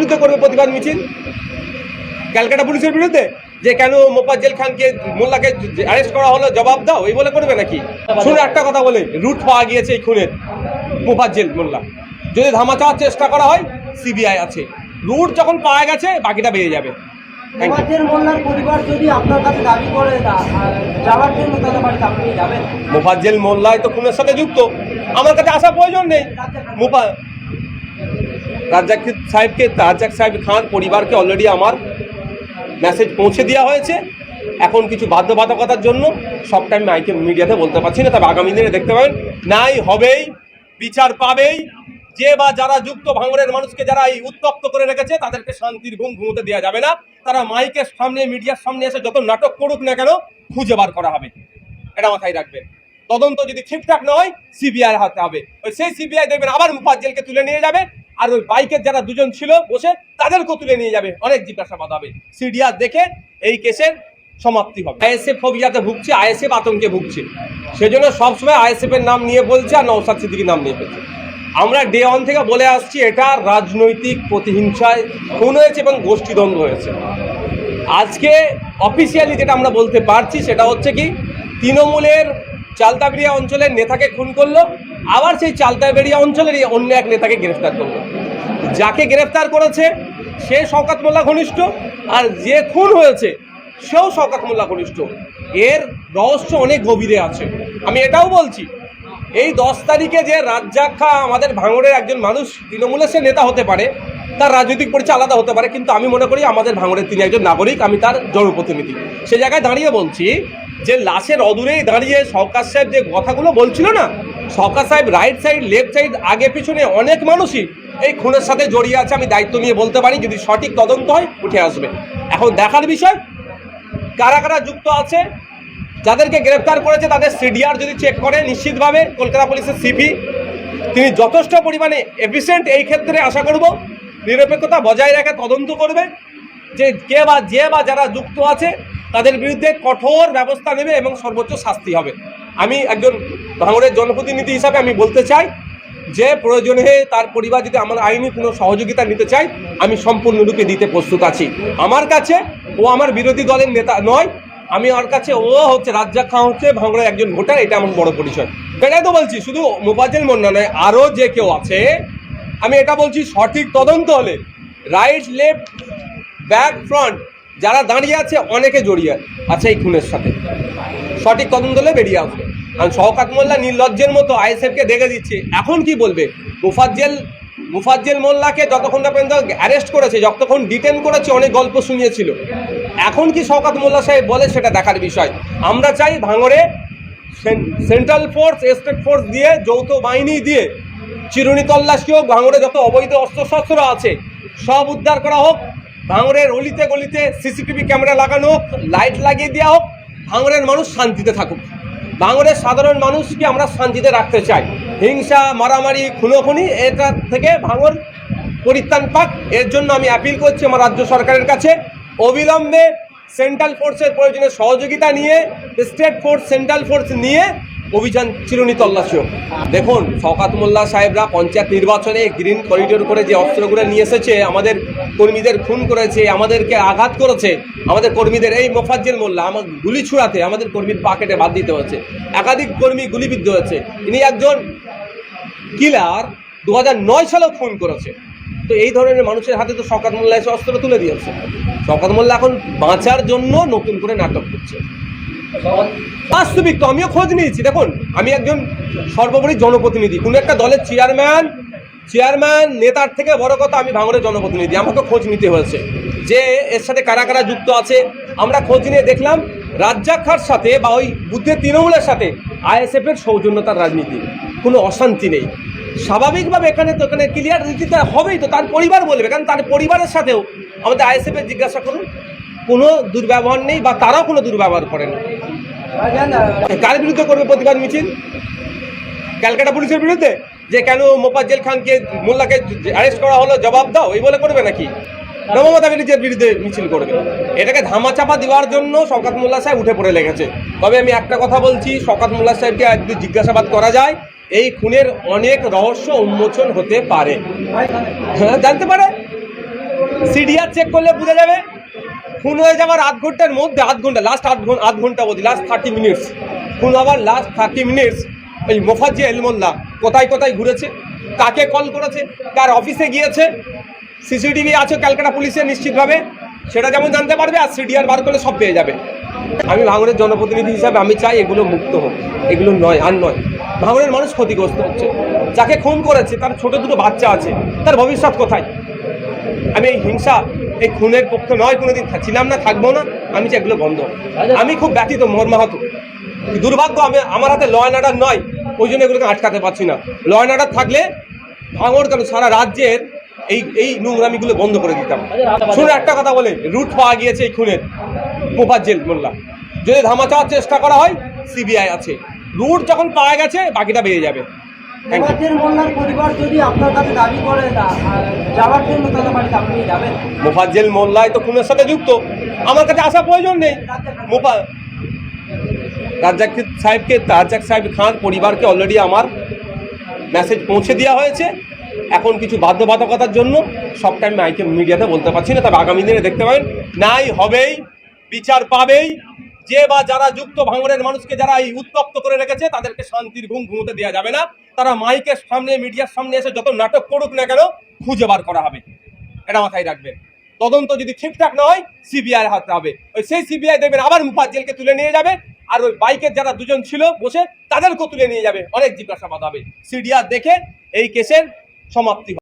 বিরুদ্ধে করবে প্রতিবাদ মিছিল? ক্যালকাটা পুলিশের বিরুদ্ধে? যে কেন মোপাজ্জেল খানকে মোল্লাকে অ্যারেস্ট করা হলো জবাব দাও এই বলে করবে নাকি? শুনে একটা কথা বলে রুট পাওয়া গিয়েছে এই খুনের মোফাজ্জেল মোল্লা। যদি ধামা চাওয়ার চেষ্টা করা হয় সিবিআই আছে। রুট যখন পাওয়া গেছে বাকিটা বেড়ে যাবে। মোফাজ্জেল মোল্লায় তো খুনের সাথে যুক্ত। আমার কাছে আসার প্রয়োজন নেই। মুফা রাজ্জাক সাহেবকে, রাজ্জাক সাহেব খান পরিবারকে অলরেডি আমার মেসেজ পৌঁছে দেওয়া হয়েছে। এখন কিছু বাধ্যবাধকতার জন্য সবটা আমি মাইকে মিডিয়াতে বলতে পারছি না, তবে আগামী দিনে দেখতে পাবেন। নাই হবেই, বিচার পাবেই। যে বা যারা যুক্ত ভাঙড়ের মানুষকে যারা এই উত্তপ্ত করে রেখেছে, তাদেরকে শান্তির ঘুম ঘুমোতে দেওয়া যাবে না। তারা মাইকের সামনে, মিডিয়ার সামনে এসে যত নাটক করুক না কেন, খুঁজে বার করা হবে। এটা মাথায় রাখবেন। তদন্ত যদি ঠিকঠাক না হয়, সিবিআই হাতে হবে। ওই সেই সিবিআই দেখবেন আবার মুফাজ্জেলকে তুলে নিয়ে যাবে। আর ওই বাইকের যারা দুজন ছিল বসে তাদেরকেও তুলে নিয়ে যাবে। অনেক জিজ্ঞাসাবাদ হবে। সিডিআর দেখে এই কেসের সমাপ্তি হবে। আইএসএফ ফোবিয়াতে ভুগছে, আইএসএফ আতঙ্কে ভুগছে। সেজন্য সবসময় আইএসএফ এর নাম নিয়ে বলছে আর নৌসাদ সিদ্দিকির নাম নিয়ে বলছে। আমরা ডে ওয়ান থেকে বলে আসছি, এটা রাজনৈতিক প্রতিহিংসায় খুন হয়েছে এবং গোষ্ঠীদ্বন্দ্ব হয়েছে। আজকে অফিসিয়ালি যেটা আমরা বলতে পারছি সেটা হচ্ছে কি, তৃণমূলের চালতাবেড়িয়া অঞ্চলের নেতাকে খুন করল আবার সেই চালতাবেড়িয়া অঞ্চলেরই অন্য এক নেতাকে গ্রেফতার করল। যাকে গ্রেফতার করেছে, সে শওকাত মোল্লা ঘনিষ্ঠ, আর যে খুন হয়েছে, সেও শওকাত মোল্লা ঘনিষ্ঠ। এর রহস্য অনেক গভীরে আছে। আমি এটাও বলছি, এই দশ তারিখে যে রাজ্জাক খা আমাদের ভাঙড়ের একজন মানুষ, তৃণমূলের সে নেতা হতে পারে, তার রাজনৈতিক পরিচয় আলাদা হতে পারে, কিন্তু আমি মনে করি আমাদের ভাঙড়ের তিনি একজন নাগরিক, আমি তার জনপ্রতিনিধি। সে জায়গায় দাঁড়িয়ে বলছি যে লাশের অদূরেই দাঁড়িয়ে সরকার সাহেব যে কথাগুলো বলছিল না, সরকার সাহেব রাইট সাইড লেফট সাইড আগে পিছনে অনেক মানুষই এই খুনের সাথে জড়িয়ে আছে, আমি দায়িত্ব নিয়ে বলতে পারি, যদি সঠিক তদন্ত হয়, উঠে আসবে। এখন দেখার বিষয়, কারা কারা যুক্ত আছে, যাদেরকে গ্রেপ্তার করেছে, তাদের সিডিআর যদি চেক করে, নিশ্চিতভাবে কলকাতা পুলিশের সিপি তিনি যথেষ্ট পরিমাণে এফিসিয়েন্ট এই ক্ষেত্রে আশা করব, নিরপেক্ষতা বজায় রেখে তদন্ত করবে, যে কে বা যে বা যারা যুক্ত আছে তাদের বিরুদ্ধে কঠোর ব্যবস্থা নেবে এবং সর্বোচ্চ শাস্তি হবে। আমি একজন ভাঙড়ের জনপ্রতিনিধি হিসাবে আমি বলতে চাই যে প্রয়োজনে তার পরিবার যদি আমার আইনি কোনো সহযোগিতা নিতে চাই আমি সম্পূর্ণরূপে দিতে প্রস্তুত আছি। আমার কাছে ও আমার বিরোধী দলের নেতা নয়, আমি ওর কাছে ও হচ্ছে রাজ্জাক খান হচ্ছে ভাঙড়ের একজন ভোটার, এটা আমার বড় পরিচয়। এটাই তো বলছি? শুধু মোবাজ্জেল মন্না নয়, আরও যে কেউ আছে, আমি এটা বলছি সঠিক তদন্ত হলে, রাইট, লেফট, ব্যাক, ফ্রন্ট যারা দাঁড়িয়ে আছে অনেকে জড়িয়ে আছে এই খুনের সাথে। সঠিক তদন্ত হলে বেরিয়ে আসবে। কারণ শওকাত মোল্লা নির্লজ্জের মতো আইএসএফকে দেখে দিচ্ছে। এখন কি বলবে? মুফাজ্জেল মুফাজ্জেল মোল্লাকে যতক্ষণ না পর্যন্ত অ্যারেস্ট করেছে, যতক্ষণ ডিটেন করেছে, অনেক গল্প শুনিয়েছিল। এখন কি শওকাত মোল্লা সাহেব বলে সেটা দেখার বিষয়? আমরা চাই সেন- সেন্ট্রাল ফোর্স স্টেট ফোর্স দিয়ে, যৌথ বাহিনী দিয়ে, চিরুনি তল্লাশি হোক, ভাঙড়ে যত অবৈধ অস্ত্রশস্ত্র আছে, সব উদ্ধার করা হোক। ভাঙড়ের অলিতে গলিতে সিসিটিভি ক্যামেরা লাগানো হোক লাইট লাগিয়ে দেওয়া হোক ভাঙড়ের মানুষ শান্তিতে থাকুক। ভাঙড়ের সাধারণ মানুষকে আমরা শান্তিতে রাখতে চাই। হিংসা, মারামারি, খুনোখুনি, এটা থেকে ভাঙড় পরিত্রাণ পাক। এর জন্য আমি অ্যাপিল করছি আমার রাজ্য সরকারের কাছে। অবিলম্বে সেন্ট্রাল ফোর্সের প্রয়োজনে সহযোগিতা নিয়ে স্টেট ফোর্স সেন্ট্রাল ফোর্স নিয়ে অভিযান চিরুনি তল্লাশি হোক। দেখুন, শওকাত মোল্লা সাহেবরা পঞ্চায়েত নির্বাচনে গ্রিন করিডোর করে যে অস্ত্রগুলো নিয়ে এসেছে, আমাদের কর্মীদের খুন করেছে, আমাদেরকে আঘাত করেছে, আমাদের কর্মীদের এই মোফাজ্জেল মোল্লা আমার গুলি ছুড়াতে আমাদের কর্মীর পাকেটে বাদ দিতে হয়েছে। একাধিক কর্মী গুলিবিদ্ধ হয়েছে। ইনি একজন কিলার দু হাজার নয় সালেও খুন করেছে। তো এই ধরনের মানুষের হাতে তো শওকাত মোল্লা এসে অস্ত্র তুলে দিয়েছে। শকাত মোল্লা এখন বাঁচার জন্য নতুন করে নাটক করছে। বাস্তবিক তো আমিও খোঁজ নিয়েছি। দেখুন, আমি একজন সর্বোপরি জনপ্রতিনিধি, কোনো একটা দলের চেয়ারম্যান চেয়ারম্যান নেতার থেকে বড় কথা আমি ভাঙড়ের জনপ্রতিনিধি, আমাকে খোঁজ নিতে হয়েছে। যে এর সাথে কারা কারা যুক্ত আছে, আমরা খোঁজ নিয়ে দেখলাম রাজ্জাক খার সাথে বা ওই বুদ্ধের তৃণমূলের সাথে আইএসএফ এর সৌজন্যতার রাজনীতি, কোনো অশান্তি নেই। স্বাভাবিকভাবে এখানে তো এখানে ক্লিয়ার নীতিতে হবেই তো, তার পরিবার বলবে, কারণ তার পরিবারের সাথেও আমাদের আইএসএফ এর জিজ্ঞাসা করুন কোনো দুর্ব্যবহার নেই বা তারাও কোনো দুর্ব্যবহার করে না। কার বিরুদ্ধে করবে প্রতিবাদ মিছিল? ক্যালকাটা পুলিশের বিরুদ্ধে? যে কেন মোপাজ্জেল খানকে মোল্লাকে অ্যারেস্ট করা হলো, জবাব দাও, এই বলে করবে নাকি? মমতা ব্যানার্জির বিরুদ্ধে মিছিল করবে। এটাকে ধামাচাপা দেওয়ার জন্য শওকাত মোল্লা সাহেব উঠে পড়ে লেগেছে। তবে আমি একটা কথা বলছি, শওকাত মোল্লা সাহেবকে একটু জিজ্ঞাসাবাদ করা যায়, এই খুনের অনেক রহস্য উন্মোচন হতে পারে। হ্যাঁ জানতে পারে? সিডিআর চেক করলে বোঝা যাবে। খুন হয়ে যাওয়ার আধ ঘণ্টার মধ্যে, আধ ঘণ্টা লাস্ট আধ ঘণ্টা আধ ঘণ্টা বলি লাস্ট থার্টি মিনিটস খুন হওয়ার লাস্ট থার্টি মিনিটস ওই মোফাজ্জি এলমোল্লা কোথায় কোথায় ঘুরেছে, কাকে কল করেছে, কার অফিসে গিয়েছে সিসিটিভি আছে ক্যালকাটা পুলিশের নিশ্চিতভাবে, সেটা যেমন জানতে পারবে আর সিডিআর বার করলে সব পেয়ে যাবে। আমি ভাঙড়ের জনপ্রতিনিধি হিসাবে আমি চাই এগুলো মুক্ত হোক, এগুলো নয়, আর নয়। ভাঙড়ের মানুষ ক্ষতিগ্রস্ত হচ্ছে। যাকে খুন করেছে, তার ছোট দুটো বাচ্চা আছে, তার ভবিষ্যৎ কোথায়? আমি এই হিংসা এই খুনের পক্ষে নয়, কোনোদিন ছিলাম না, থাকব না, আমি চাই এগুলো বন্ধ। আমি খুব ব্যথিত মর্মাহত দুর্ভাগ্য আমি, আমার হাতে ল অ্যান্ড নয়, ওই জন্য এগুলোকে আটকাতে পারছি না। ল অ্যান্ড থাকলে ভাঙড় কেন, সারা রাজ্যের এই এই নোংরামিগুলো বন্ধ করে দিতাম। শুনে একটা কথা বলে, রুট পাওয়া গিয়েছে এই খুনের মোফাজ্জেল মোল্লা। যদি ধামা চাওয়ার চেষ্টা করা হয়, সিবিআই আছে। রুট যখন পাওয়া গেছে, বাকিটা বেরিয়ে যাবে। থ্যাংক মোল্লার পরিবার যদি আপনার কাছে দাবি করে যাওয়ার জন্য তাদের বাড়িতে আপনি যাবেন? মোফাজ্জেল মোল্লাই তো খুনের সাথে যুক্ত। আমার কাছে আসা প্রয়োজন নেই। মোফা রাজ্জাক সাহেবকে রাজ্জাক সাহেব খান পরিবারকে অলরেডি আমার মেসেজ পৌঁছে দেওয়া হয়েছে। এখন কিছু বাধ্যবাধকতার জন্য সবটা আমি মাইকে মিডিয়াতে বলতে পারছি না তবে আগামী দিনে দেখতে পাবেন। নাই হবেই বিচার পাবেই। যে বা যারা যুক্ত ভাঙনের মানুষকে যারা এই উত্তপ্ত করে রেখেছে, তাদেরকে শান্তির ঘুম ঘুমোতে দেওয়া যাবে না। তারা মাইকের সামনে, মিডিয়ার সামনে এসে যত নাটক করুক না কেন, খুঁজে বার করা হবে। এটা মাথায় রাখবেন। তদন্ত যদি ঠিকঠাক না হয়, সিবিআই হাতে হবে ওই সেই সিবিআই দেখবেন আবার মুফাজ্জেলকে তুলে নিয়ে যাবে, আর ওই বাইকের যারা দুজন ছিল বসে, তাদেরকেও তুলে নিয়ে যাবে। অনেক জিজ্ঞাসাবাদ হবে। সিডিআর দেখে এই কেসের সমাপ্তি।